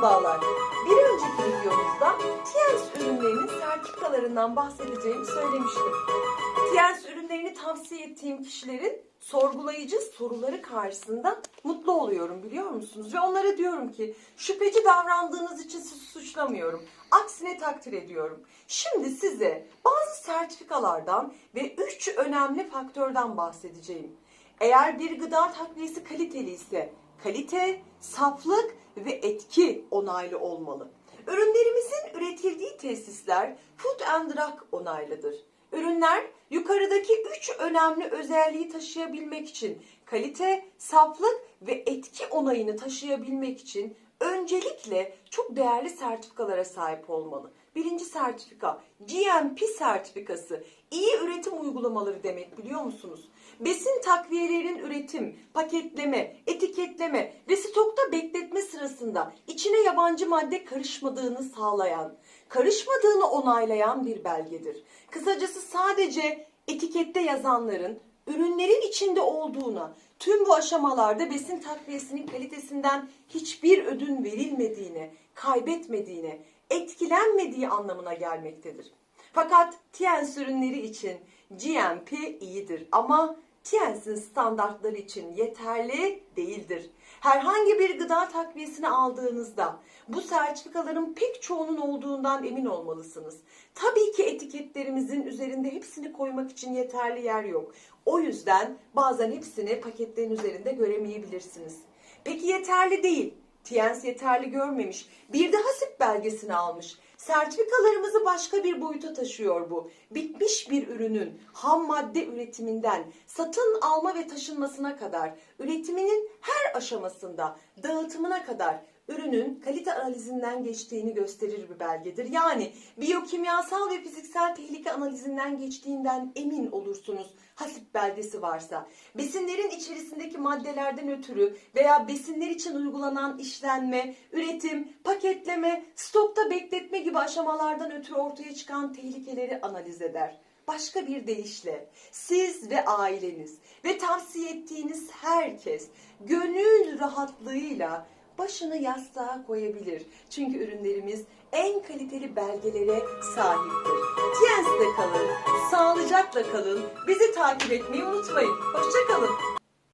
Merhabalar. Bir önceki videomuzda TIENS ürünlerinin sertifikalarından bahsedeceğimi söylemiştim. TIENS ürünlerini tavsiye ettiğim kişilerin sorgulayıcı soruları karşısında mutlu oluyorum biliyor musunuz? Ve onlara diyorum ki şüpheci davrandığınız için sizi suçlamıyorum. Aksine takdir ediyorum. Şimdi size bazı sertifikalardan ve üç önemli faktörden bahsedeceğim. Eğer bir gıda takviyesi kaliteli ise kalite, saflık ve etki onaylı olmalı. Ürünlerimizin üretildiği tesisler Food and Drug onaylıdır. Ürünler yukarıdaki üç önemli özelliği taşıyabilmek için kalite, saflık ve etki onayını taşıyabilmek için öncelikle çok değerli sertifikalara sahip olmalı. Birinci sertifika GMP sertifikası. İyi üretim uygulamaları demek biliyor musunuz? Besin takviyelerin üretim, paketleme, etiketleme ve stokta bekletme sırasında içine yabancı madde karışmadığını sağlayan, karışmadığını onaylayan bir belgedir. Kısacası sadece etikette yazanların ürünlerin içinde olduğuna, tüm bu aşamalarda besin takviyesinin kalitesinden hiçbir ödün verilmediğine, kaybetmediğine, etkilenmediği anlamına gelmektedir. Fakat TIENS ürünleri için GMP iyidir ama TIENS'in standartları için yeterli değildir. Herhangi bir gıda takviyesini aldığınızda bu sertifikaların pek çoğunun olduğundan emin olmalısınız. Tabii ki etiketlerimizin üzerinde hepsini koymak için yeterli yer yok. O yüzden bazen hepsini paketlerin üzerinde göremeyebilirsiniz. Peki yeterli değil. TIENS yeterli görmemiş. Bir de hasip belgesini almış. Sertifikalarımızı başka bir boyuta taşıyor bu. Bitmiş bir ürünün ham madde üretiminden satın alma ve taşınmasına kadar, üretiminin her aşamasında dağıtımına kadar ürünün kalite analizinden geçtiğini gösterir bir belgedir. Yani biyokimyasal ve fiziksel tehlike analizinden geçtiğinden emin olursunuz hasip belgesi varsa. Besinlerin içerisindeki maddelerden ötürü veya besinler için uygulanan işlenme, üretim, paketleme, stokta bekletme gibi aşamalardan ötürü ortaya çıkan tehlikeleri analiz eder. Başka bir deyişle siz ve aileniz ve tavsiye ettiğiniz herkes gönül rahatlığıyla başını yastığa koyabilir. Çünkü ürünlerimiz en kaliteli belgelere sahiptir. Tiens'te kalın, sağlıcakla kalın, bizi takip etmeyi unutmayın. Hoşçakalın.